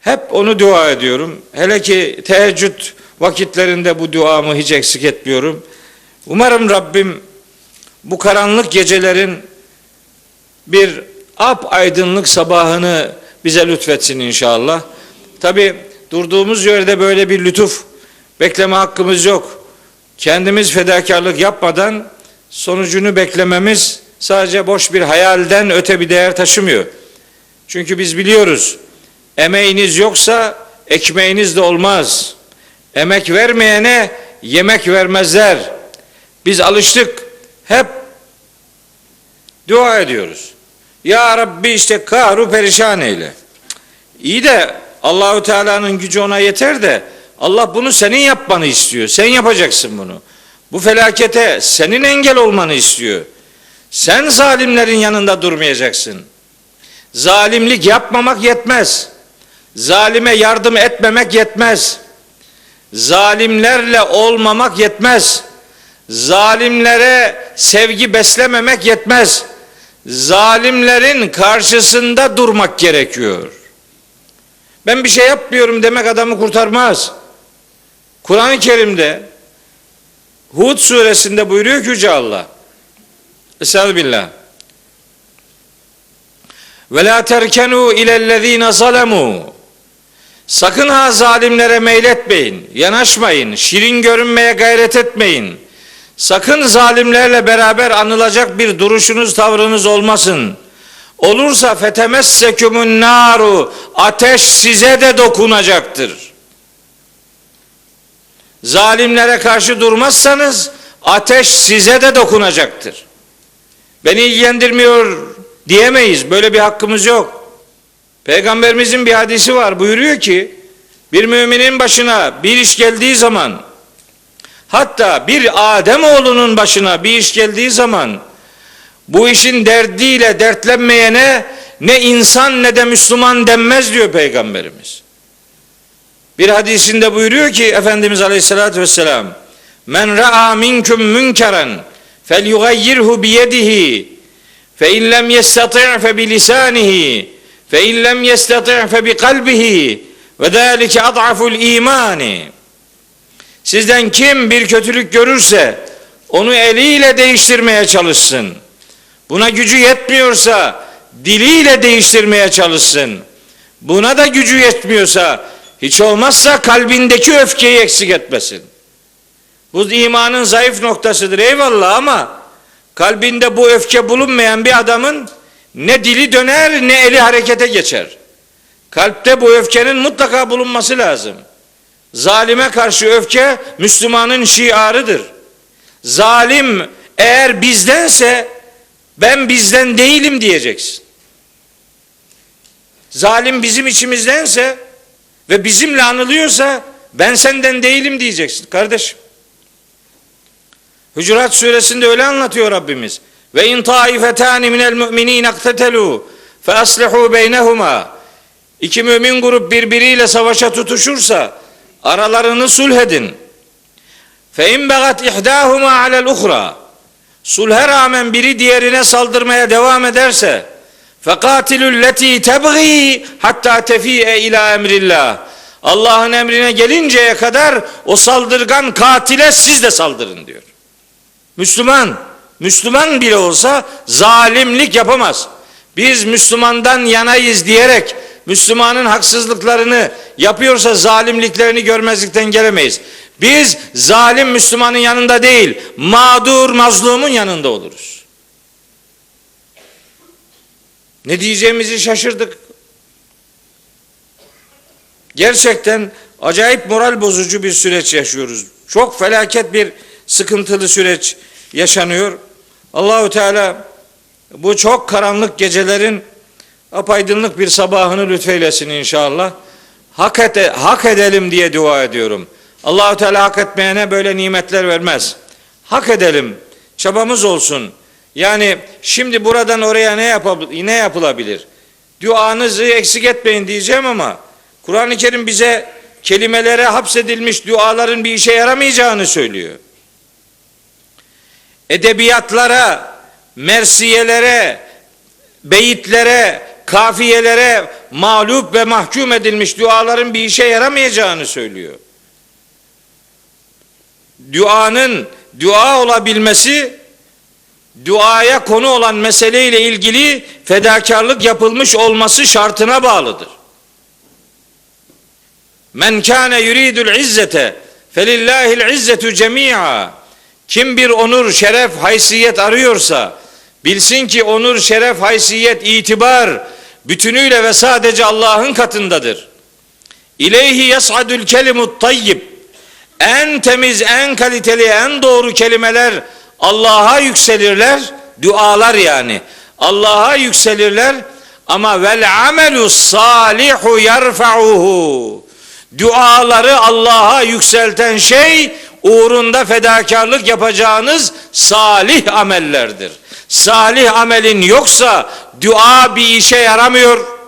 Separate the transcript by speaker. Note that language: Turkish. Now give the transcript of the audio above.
Speaker 1: Hep onu dua ediyorum. Hele ki teheccüd vakitlerinde bu duamı hiç eksik etmiyorum. Umarım Rabbim bu karanlık gecelerin bir ap aydınlık sabahını bize lütfetsin inşallah. Tabi durduğumuz yerde böyle bir lütuf bekleme hakkımız yok. Kendimiz fedakarlık yapmadan sonucunu beklememiz sadece boş bir hayalden öte bir değer taşımıyor. Çünkü biz biliyoruz emeğiniz yoksa ekmeğiniz de olmaz. Emek vermeyene yemek vermezler. Biz alıştık hep dua ediyoruz. Ya Rabbi işte kahru perişan eyle. İyi de Allahü Teala'nın gücü ona yeter de Allah bunu senin yapmanı istiyor. Sen yapacaksın bunu. Bu felakete senin engel olmanı istiyor. Sen zalimlerin yanında durmayacaksın. Zalimlik yapmamak yetmez. Zalime yardım etmemek yetmez. Zalimlerle olmamak yetmez. Zalimlere sevgi beslememek yetmez. Zalimlerin karşısında durmak gerekiyor. Ben bir şey yapmıyorum demek adamı kurtarmaz. Kur'an-ı Kerim'de Hud suresinde buyuruyor ki Yüce Allah. Estağfirullah. Ve la terkenu ilellezine zalemu. Sakın ha zalimlere meyletmeyin, yanaşmayın, şirin görünmeye gayret etmeyin. Sakın zalimlerle beraber anılacak bir duruşunuz, tavrınız olmasın. Olursa fetemessekumun naru ateş size de dokunacaktır. Zalimlere karşı durmazsanız ateş size de dokunacaktır. Beni ilgilendirmiyor diyemeyiz. Böyle bir hakkımız yok. Peygamberimizin bir hadisi var. Buyuruyor ki bir müminin başına bir iş geldiği zaman hatta bir Adem oğlunun başına bir iş geldiği zaman bu işin derdiyle dertlenmeyene ne insan ne de Müslüman denmez diyor Peygamberimiz. Bir hadisinde buyuruyor ki Efendimiz Aleyhisselatü Vesselam Men ra'a minkum münkeren fel yugayyirhu biyedihi fe in lem yestati' bilisanihi fe in lem yestati' fe bi kalbihi ve zâlike ad'aful imani Sizden kim bir kötülük görürse onu eliyle değiştirmeye çalışsın. Buna gücü yetmiyorsa diliyle değiştirmeye çalışsın. Buna da gücü yetmiyorsa hiç olmazsa kalbindeki öfkeyi eksik etmesin. Bu imanın zayıf noktasıdır eyvallah ama kalbinde bu öfke bulunmayan bir adamın ne dili döner ne eli harekete geçer. Kalpte bu öfkenin mutlaka bulunması lazım. Zalime karşı öfke Müslümanın şiarıdır. Zalim eğer bizdense ben bizden değilim diyeceksin. Zalim bizim içimizdense ve bizimle anılıyorsa ben senden değilim diyeceksin kardeşim. Hucurat suresinde öyle anlatıyor Rabbimiz. Ve in taifetani minel mu'minin aktetelu fe aslihu beynehuma. İki mümin grup birbiriyle savaşa tutuşursa aralarını sulhedin. Fe in begat ihdahuma alel uhra. Sulhe rağmen biri diğerine saldırmaya devam ederse fekatilul leti tebgi hatta tefi'e ila emrillah. Allah'ın emrine gelinceye kadar o saldırgan katile siz de saldırın diyor. Müslüman, Müslüman bile olsa zalimlik yapamaz. Biz Müslümandan yanayız diyerek Müslümanın haksızlıklarını yapıyorsa zalimliklerini görmezlikten gelemeyiz. Biz zalim Müslümanın yanında değil, mağdur mazlumun yanında oluruz. Ne diyeceğimizi şaşırdık. Gerçekten acayip moral bozucu bir süreç yaşıyoruz. Çok felaket bir sıkıntılı süreç yaşanıyor. Allahu Teala bu çok karanlık gecelerin apaydınlık bir sabahını lütfeylesin inşallah. Hak, ete, hak edelim diye dua ediyorum. Allahu Teala hak etmeyene böyle nimetler vermez. Hak edelim. Çabamız olsun. Yani şimdi buradan oraya ne, yapab- ne yapılabilir? Duanızı eksik etmeyin diyeceğim ama Kur'an-ı Kerim bize kelimelere hapsedilmiş duaların bir işe yaramayacağını söylüyor. Edebiyatlara, mersiyelere, beyitlere, kafiyelere mağlup ve mahkum edilmiş duaların bir işe yaramayacağını söylüyor. Duanın dua olabilmesi duaya konu olan meseleyle ilgili fedakarlık yapılmış olması şartına bağlıdır. Men kâne yuridul izzete felillahil izzetu cemi'a. Kim bir onur, şeref, haysiyet arıyorsa bilsin ki onur, şeref, haysiyet, itibar bütünüyle ve sadece Allah'ın katındadır. İleyhi yas'adul kelimut tayyib. En temiz, en kaliteli, en doğru kelimeler Allah'a yükselirler. Dualar yani. Allah'a yükselirler ama vel amelu salihu yerfa'uhu. Duaları Allah'a yükselten şey uğrunda fedakarlık yapacağınız salih amellerdir. Salih amelin yoksa dua bir işe yaramıyor.